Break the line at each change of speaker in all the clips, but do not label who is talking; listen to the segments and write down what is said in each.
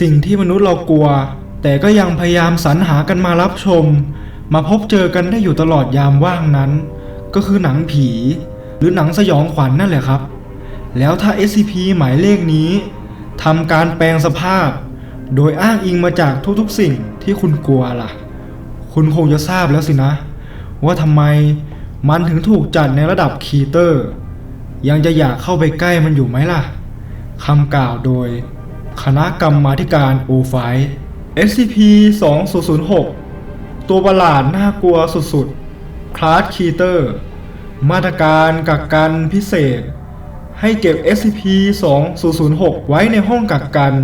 สิ่งที่มนุษย์เรากลัว แต่ก็ยังพยายามสรรหากันมารับชม มาพบเจอกันได้อยู่ตลอดยามว่างนั้น ก็คือหนังผี หรือหนังสยองขวัญนนั่นแหละครับ แล้วถ้า SCP หมายเลขนี้ทำการแปลงสภาพ โดยอ้างอิงมาจากทุกๆสิ่งที่คุณกลัวล่ะ คุณคงจะทราบแล้วสินะ ว่าทำไมมันถึงถูกจัดในระดับคีเตอร์ ยังจะอยากเข้าไปใกล้มันอยู่ไหมล่ะคำกล่าวโดย คณะกรรมาธิการโอไฟ SCP 2006ตัวประหลาดน่ากลัวสุดๆ คลาสคีเตอร์ มาตรการกักกันพิเศษ ให้เก็บ SCP 2006ไว้ในห้องกักกัน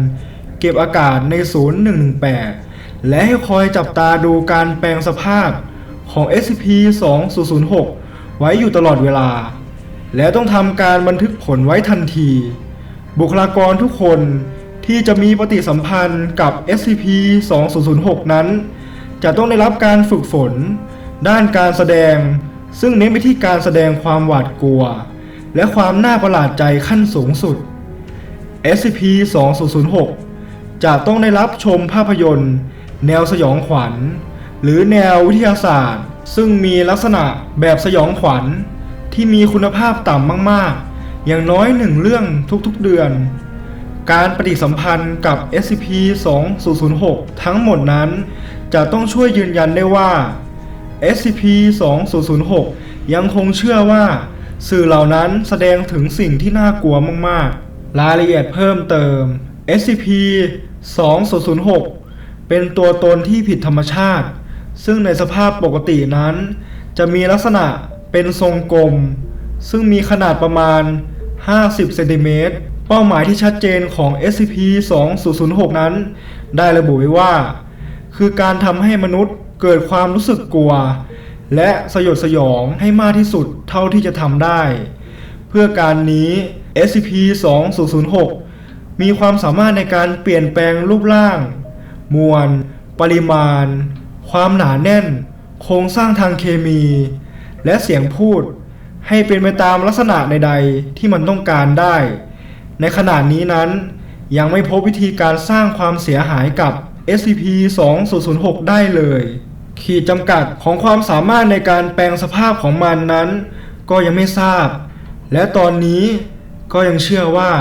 เก็บอากาศในศูนย์118 และให้คอยจับตาดูการแปลงสภาพของ SCP 2006ไว้อยู่ตลอดเวลา และต้องทำการบันทึกผลไว้ทันที บุคลากรทุกคน ที่จะมีปฏิสัมพันธ์กับ SCP 2006 นั้น จะต้องได้รับการฝึกฝน ด้านการแสดง ซึ่งเน้นไปที่การแสดงความหวาดกลัว และความน่าประหลาดใจขั้นสูงสุด SCP 2006 จะต้องได้รับชมภาพยนตร์ แนวสยองขวัญ หรือแนววิทยาศาสตร์ ซึ่งมีลักษณะแบบสยองขวัญ ที่มีคุณภาพต่ำมาก ๆ อย่างน้อยหนึ่งเรื่องทุกๆเดือน การปฏิสัมพันธ์กับ SCP 2006 ทั้งหมดนั้น จะต้องช่วยยืนยันได้ว่า SCP 2006 ยังคงเชื่อว่า สื่อเหล่านั้นแสดงถึงสิ่งที่น่ากลัวมากๆ รายละเอียดเพิ่มเติม SCP 2006 เป็นตัวตนที่ผิดธรรมชาติ ซึ่งในสภาพปกตินั้น จะมีลักษณะเป็นทรงกลม ซึ่งมีขนาดประมาณ 50 เซนติเมตร เป้าหมายที่ชัดเจนของ SCP 2006 นั้น ได้ระบุไว้ว่า คือการทำให้มนุษย์เกิดความรู้สึกกลัว และสยดสยองให้มากที่สุดเท่าที่จะทำได้ เพื่อการนี้ SCP 2006 มีความสามารถในการเปลี่ยนแปลงรูปร่าง มวล ปริมาณ ความหนาแน่น โครงสร้างทางเคมี และเสียงพูด ให้เป็นไปตามลักษณะใด ๆ ที่มันต้องการได้ ในขณะนี้นั้น ยังไม่พบวิธีการสร้างความเสียหายกับ SCP 2006 ได้เลย ขีดจำกัดของความสามารถในการแปลงสภาพของมันนั้น ก็ยังไม่ทราบ และตอนนี้ก็ยังเชื่อว่า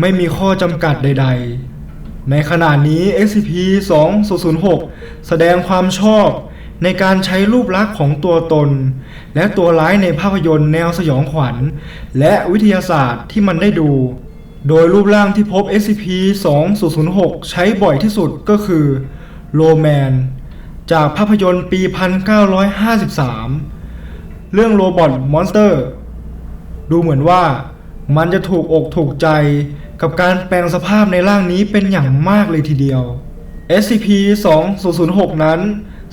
ไม่มีข้อจำกัดใด ๆ ในขณะนี้ SCP 2006 แสดงความชอบ ในการใช้รูปลักษณ์ของตัวตน และตัวร้ายในภาพยนตร์แนวสยองขวัญ และวิทยาศาสตร์ที่มันได้ดู โดยรูปร่างที่พบ SCP 2006 ใช้บ่อยที่สุดก็คือโลแมน จากภาพยนตร์ปี 1953 เรื่องโรบอทมอนสเตอร์ ดูเหมือนว่ามันจะถูกอกถูกใจกับการแปลงสภาพในร่างนี้เป็นอย่างมากเลยทีเดียว SCP 2006 นั้น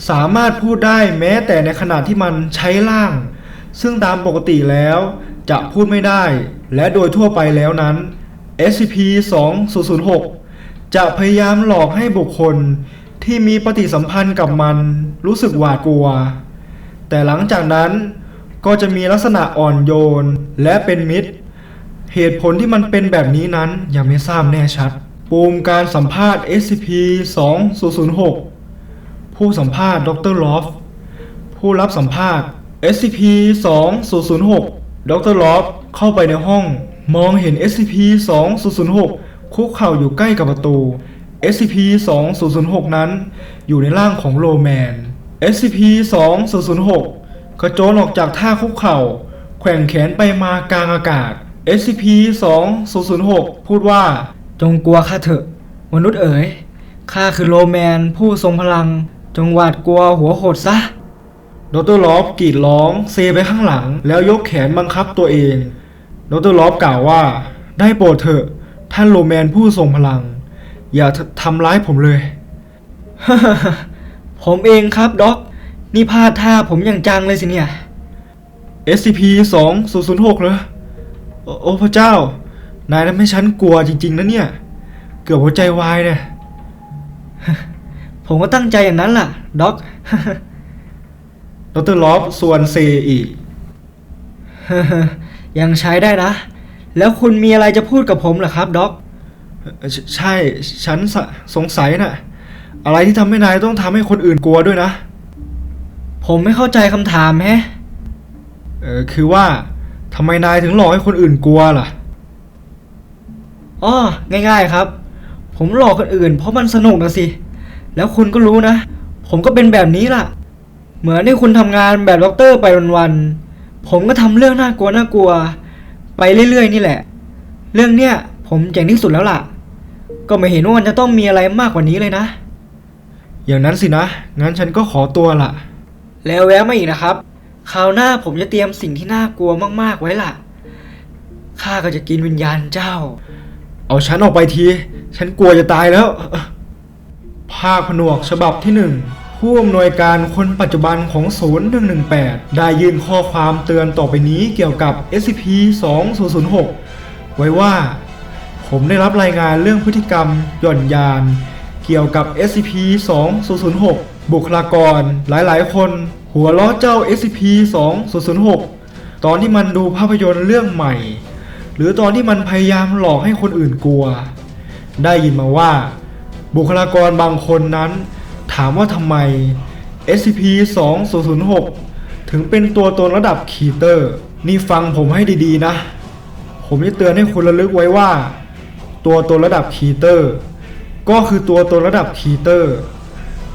สามารถพูดได้แม้แต่ในขณะที่มันใช้ร่าง ซึ่งตามปกติแล้วจะพูดไม่ได้ และโดยทั่วไปแล้วนั้น SCP 2006 จะพยายามหลอกให้บุคคลที่มีปฏิสัมพันธ์กับมันรู้สึกหวาดกลัว แต่หลังจากนั้นก็จะมีลักษณะอ่อนโยนและเป็นมิตร เหตุผลที่มันเป็นแบบนี้นั้นยังไม่ทราบแน่ชัดปุ่มการสัมภาษณ์ SCP 2006 ผู้สัมภาษณ์ดรลอฟผู้รับสัมภาษณ์ SCP 2006 ดรลอฟเข้าไปในห้อง มองเห็น SCP 2006 คุกเข่าอยู่ใกล้กับประตู SCP 2006 นั้น อยู่ในร่างของโรแมน SCP 2006 กระโจนออกจากท่าคุกเข่า แขว่งแขนไปมากลางอากาศ SCP 2006 พูดว่า
จงกลัวข้าเถอะ มนุษย์เอ๋ยข้าคือโรแมนผู้ทรงพลัง จงหวาดกลัวหัวโหดซะ
ดรลอฟกรีดร้องเซไปข้างหลัง แล้วยกแขนบังคับตัวเอง ดรลอฟกล่าวว่า ได้โปรดเถอะ ท่านโรแมนผู้ทรงพลัง อย่าทำร้ายผมเลย
ผมเองครับด็อก นี่พลาดท่าผมอย่างจังเลยสิเนี่ย
SCP 2006 เหรอ โอโอ้พระเจ้า นายทำให้ฉันกลัวจริง ๆนะเนี่ย เกือบหัวใจวายเนี่ย
ผมก็ตั้งใจอย่างนั้นล่ะ ด็อก
ดรลอฟส่วนเซอีก
ยังใช้ได้นะ แล้วคุณมีอะไรจะพูดกับผมเหรอครับ ด็อก
เอ่อใชใช่ ฉันสสงสัยน่ะ อะไรที่ทำให้นายต้องทำให้คนอื่นกลัวด้วยนะ
ผมไม่เข้าใจคำถามแฮะ
เออคือว่าทำไมนายถึงหลอกให้คนอื่นกลัวล่ะ
อ๋อง่าย ๆครับ ผมหลอกคนอื่น เพราะมันสนุกนะสิ แล้วคุณก็รู้นะ ผมก็เป็นแบบนี้ล่ะ เหมือนที่คุณทำงานแบบด็อกเตอร์ไปวันๆ ผมก็ทำเรื่องน่ากลัวน่ากลัว ไปเรื่อยๆ นี่แหละ เรื่องเนี้ยผมเจ๋งที่สุดแล้วล่ะ ก็ไม่เห็นว่ามันจะต้องมีอะไรมากกว่านี้เลยนะ
อย่างนั้นสินะ งั้นฉันก็ขอตัวละ
แล้วแวะมาอีกนะครับ คราวหน้าผมจะเตรียมสิ่งที่น่ากลัวมากๆไว้ล่ะ ข้าก็จะกินวิญญาณเจ้า
เอาฉันออกไปที ฉันกลัวจะตายแล้วาคผนวกฉบับที่หนึ่งผู้อำนวยการคนปัจจุบันของศูนย์118 ได้ยื่นข้อความเตือนต่อไปนี้เกี่ยวกับ SCP-2006 ไว้ว่า ผมได้รับรายงานเรื่องพฤติกรรมหย่อนยาน เกี่ยวกับ SCP-2006 บุคลากรหลายๆ คน หัวล้อเจ้า SCP-2006 ตอนที่มันดูภาพยนตร์เรื่องใหม่ หรือตอนที่มันพยายามหลอกให้คนอื่นกลัว ได้ยินมาว่า บุคลากรบางคนนั้น ถามว่าทำไม SCP-2006 ถึงเป็นตัวตนระดับคีเตอร์ นี่ฟังผมให้ดีๆนะ ผมจะเตือนให้คุณระลึกไว้ว่า ตัวตนระดับคีเตอร์ ก็คือตัวตนระดับคีเตอร์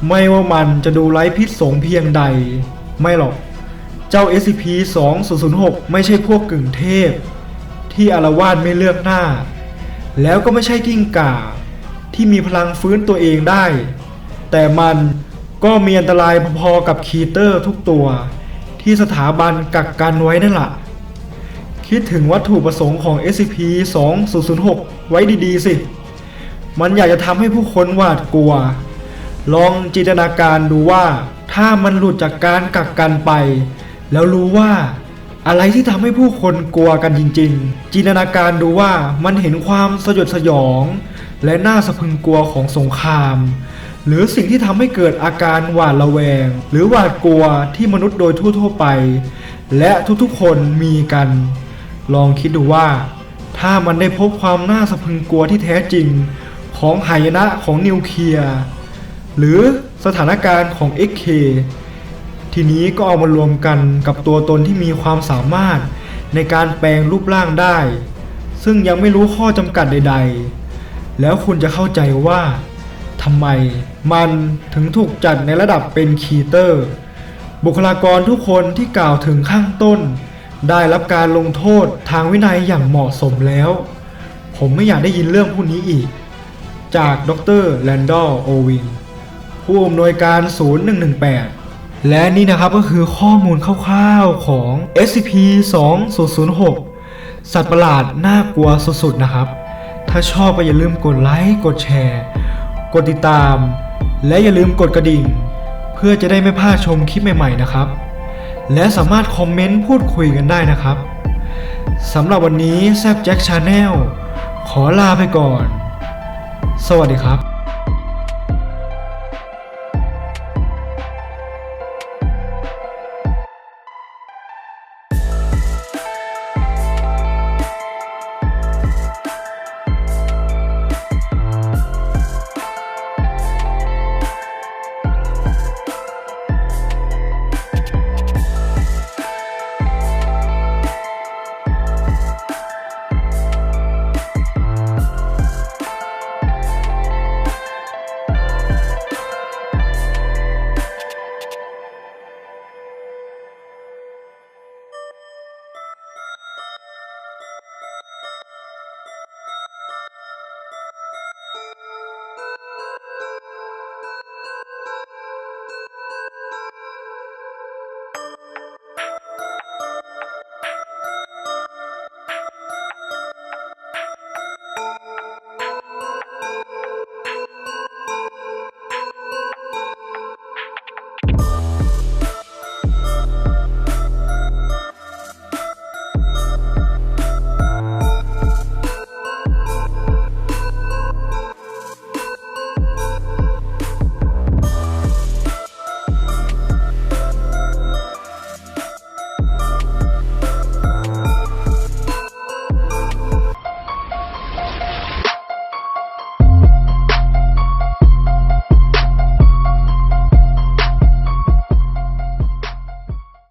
ไม่ว่ามันจะดูไร้พิษสงเพียงใด ไม่หรอก เจ้า SCP-2006 ไม่ใช่พวกกึ่งเทพ ที่อารวาสไม่เลือกหน้า แล้วก็ไม่ใช่กิ้งก่า ที่มีพลังฟื้นตัวเองได้ แต่มันก็มีอันตรายพอๆกับคีเตอร์ทุกตัว ที่สถาบันกักกันไว้นั่นแหละคิดถึงวัตถุประสงค์ของ SCP-2006 ไว้ดีๆสิ มันอยากจะทำให้ผู้คนหวาดกลัว ลองจินตนาการดูว่า ถ้ามันหลุดจากการกักกันไป แล้วรู้ว่าอะไรที่ทำให้ผู้คนกลัวกันจริง ๆ จินตนาการดูว่ามันเห็นความสยดสยอง และน่าสะพรึงกลัวของสงคราม หรือสิ่งที่ทำให้เกิดอาการหวาดระแวง หรือหวาดกลัวที่มนุษย์โดยทั่วๆไป และทุกๆคนมีกัน ลองคิดดูว่า ถ้ามันได้พบความน่าสะพรึงกลัวที่แท้จริง ของหายนะของนิวเคลียร์หรือสถานการณ์ของ XK ทีนี้ก็เอามารวมกันกับตัวตนที่มีความสามารถในการแปลงรูปร่างได้ ซึ่งยังไม่รู้ข้อจำกัดใด ๆ แล้วคุณจะเข้าใจว่าทำไมมันถึงถูกจัดในระดับเป็นคีเตอร์ บุคลากรทุกคนที่กล่าวถึงข้างต้น ได้รับการลงโทษทางวินัยอย่างเหมาะสมแล้ว ผมไม่อยากได้ยินเรื่องพวกนี้อีก จากดรแลนดอลโอวินผู้อำนวยการ 0118 และนี่นะครับก็คือข้อมูลคร่าวๆของ SCP-2006 สัตว์ประหลาดน่ากลัวสุดๆนะครับ ถ้าชอบก็อย่าลืมกดไลค์ กดแชร์ กดติดตาม และอย่าลืมกดกระดิ่ง เพื่อจะได้ไม่พลาดชมคลิปใหม่ๆนะครับ และสามารถคอมเมนต์พูดคุยกันได้นะครับสำหรับวันนี้แซบแจ็คชาแนลขอลาไปก่อน สวัสดีครับ